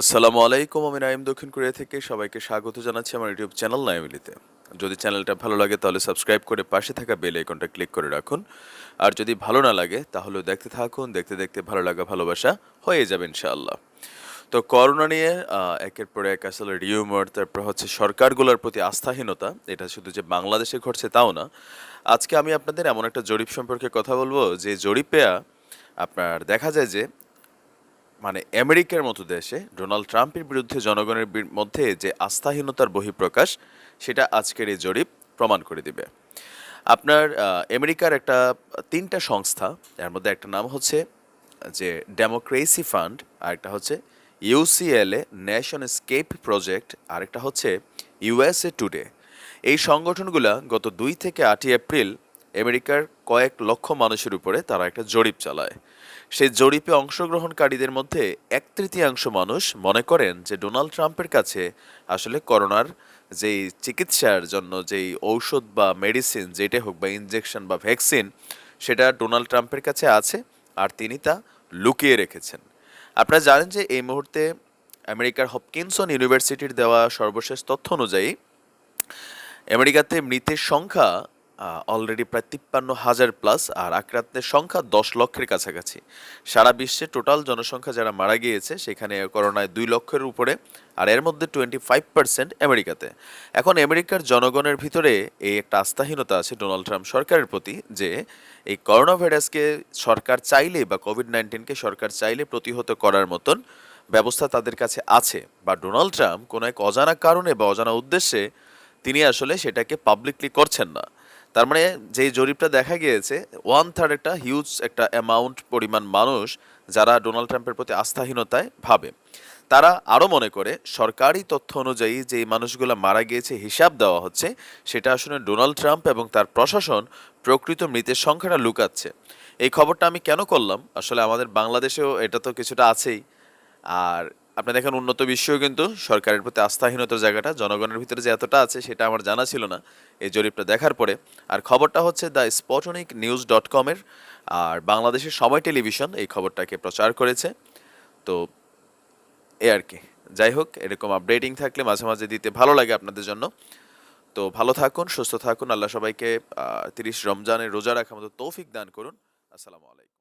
আসসালামু আলাইকুম, আমি নাইম দক্ষিণ কোরিয়া থেকে সবাইকে স্বাগত জানাচ্ছি আমার ইউটিউব চ্যানেল নাইমিলিতে। যদি চ্যানেলটা ভালো লাগে তাহলে সাবস্ক্রাইব করে পাশে থাকা বেল আইকনটা ক্লিক করে রাখুন। আর যদি ভালো না লাগে তাহলে দেখতে থাকুন, দেখতে দেখতে ভালো লাগা ভালোবাসা হয়ে যাবে ইনশাআল্লাহ। তো করোনা নিয়ে একের পর এক আসলে রিউমার তারপর হচ্ছে সরকারগুলোর প্রতি আস্থাহীনতা, এটা শুধু যে বাংলাদেশে ঘটছে তাও না। আজকে আমি আপনাদের এমন একটা জরিপ সম্পর্কে কথা বলব, যে জরিপে আপনার দেখা যায় যে মানে আমেরিকার মতো দেশে ডোনাল্ড ট্রাম্পের বিরুদ্ধে জনগণের মধ্যে যে আস্থাহীনতার বহিঃপ্রকাশ, সেটা আজকের এই জরিপ প্রমাণ করে দিবে। আপনার আমেরিকার একটা তিনটা সংস্থা, এর মধ্যে একটা নাম হচ্ছে যে ডেমোক্রেসি ফান্ড, আর একটা হচ্ছে ইউসিএলএ ন্যাশন স্কেপ প্রজেক্ট আরেকটা হচ্ছে ইউএসএ টুডে। এই সংগঠনগুলা গত দুই থেকে আটই এপ্রিল আমেরিকার কয়েক লক্ষ মানুষের উপরে তারা একটা জরিপ চালায়। সেই জরিপে অংশগ্রহণকারীদের মধ্যে এক তৃতীয়াংশ মানুষ মনে করেন যে ডোনাল্ড ট্রাম্পের কাছে আসলে করোনার যেই চিকিৎসার জন্য যেই ঔষধ বা মেডিসিন যেটা হোক বা ইনজেকশন বা ভ্যাকসিন, সেটা ডোনাল্ড ট্রাম্পের কাছে আছে আর তিনি তা লুকিয়ে রেখেছেন। আপনারা জানেন যে এই মুহূর্তে আমেরিকার হপকিনসন ইউনিভার্সিটির দেওয়া সর্বশেষ তথ্য অনুযায়ী আমেরিকাতে মৃতের সংখ্যা অলরেডি প্রায় তিপ্পান্ন হাজার প্লাস আর আক্রান্তের সংখ্যা দশ লক্ষের কাছাকাছি। সারা বিশ্বে টোটাল জনসংখ্যা যারা মারা গিয়েছে, সেখানে করোনায় দুই লক্ষের উপরে আর এর মধ্যে টোয়েন্টি ফাইভ পার্সেন্ট আমেরিকাতে। এখন আমেরিকার জনগণের ভিতরে এই একটা আস্থাহীনতা আছে ডোনাল্ড ট্রাম্প সরকারের প্রতি যে এই করোনা ভাইরাসকে সরকার চাইলে বা কোভিড নাইন্টিনকে সরকার চাইলে প্রতিহত করার মতন ব্যবস্থা তাদের কাছে আছে। বা ডোনাল্ড ট্রাম্প কোনো এক অজানা কারণে বা অজানা উদ্দেশ্যে তিনি আসলে সেটাকে পাবলিকলি করছেন না। তার মানে যে জরিপটা দেখা গিয়েছে ওয়ান থার্ড একটা হিউজ একটা অ্যামাউন্ট পরিমাণ মানুষ যারা ডোনাল্ড ট্রাম্পের প্রতি আস্থাহীনতায় ভাবে। তারা আরও মনে করে, সরকারি তথ্য অনুযায়ী যে মানুষগুলো মারা গিয়েছে, হিসাব দেওয়া হচ্ছে, সেটা আসলে ডোনাল্ড ট্রাম্প এবং তার প্রশাসন প্রকৃত মৃতের সংখ্যাটা লুকাচ্ছে। এই খবরটা আমি কেন করলাম? আসলে আমাদের বাংলাদেশেও এটা তো কিছুটা আছেই। আর আপনি দেখেন উন্নত বিশ্বেও কিন্তু সরকারের প্রতি আস্থাহীনতার জায়গাটা, জনগণের ভিতরে যে এতটা আছে সেটা আমার জানা ছিল না এই জরিপটা দেখার পরে। আর খবরটা হচ্ছে দ্য স্পটনিক নিউজ ডট কমের আর বাংলাদেশের সময় টেলিভিশন এই খবরটাকে প্রচার করেছে। তো এ আর কি। যাই হোক, এরকম আপডেটিং থাকলে মাঝে মাঝে দিতে ভালো লাগে আপনাদের জন্য। তো ভালো থাকুন, সুস্থ থাকুন, আল্লাহ সবাইকে তিরিশ রমজানের রোজা রাখার মতো তৌফিক দান করুন। আসসালামু আলাইকুম।